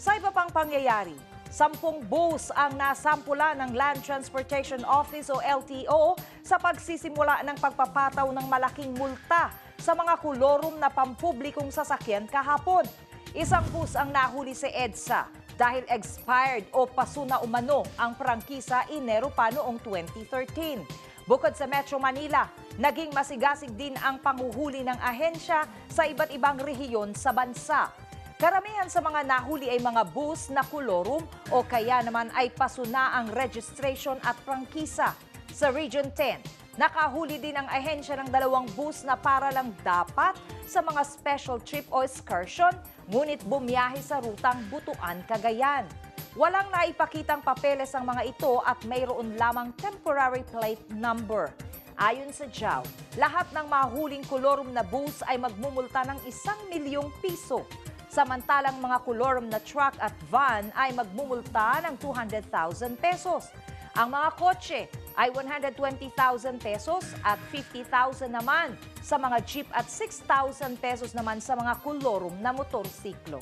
Sa iba pang pangyayari, sampung bus ang nasampula ng Land Transportation Office o LTO sa pagsisimula ng pagpapataw ng malaking multa sa mga kulorum na pampublikong sasakyan kahapon. Isang bus ang nahuli sa EDSA dahil expired o paso na umano ang prangkisa Enero pa noong 2013. Bukod sa Metro Manila, naging masigasig din ang panghuhuli ng ahensya sa iba't ibang rehiyon sa bansa. Karamihan sa mga nahuli ay mga bus na kulorum o kaya naman ay pasuna ang registration at prangkisa. Sa Region 10, nakahuli din ang ahensya ng dalawang bus na para lang dapat sa mga special trip o excursion, ngunit bumiyahe sa rutang Butuan, Cagayan. Walang naipakitang papeles ang mga ito at mayroon lamang temporary plate number. Ayon sa JAW, lahat ng mahuling kolorum na bus ay magmumulta ng isang milyong piso. Samantalang mga kolorum na truck at van ay magmumulta ng 200,000 pesos. Ang mga kotse ay 120,000 pesos at 50,000 naman sa mga jeep at 6,000 pesos naman sa mga kolorum na motorsiklo.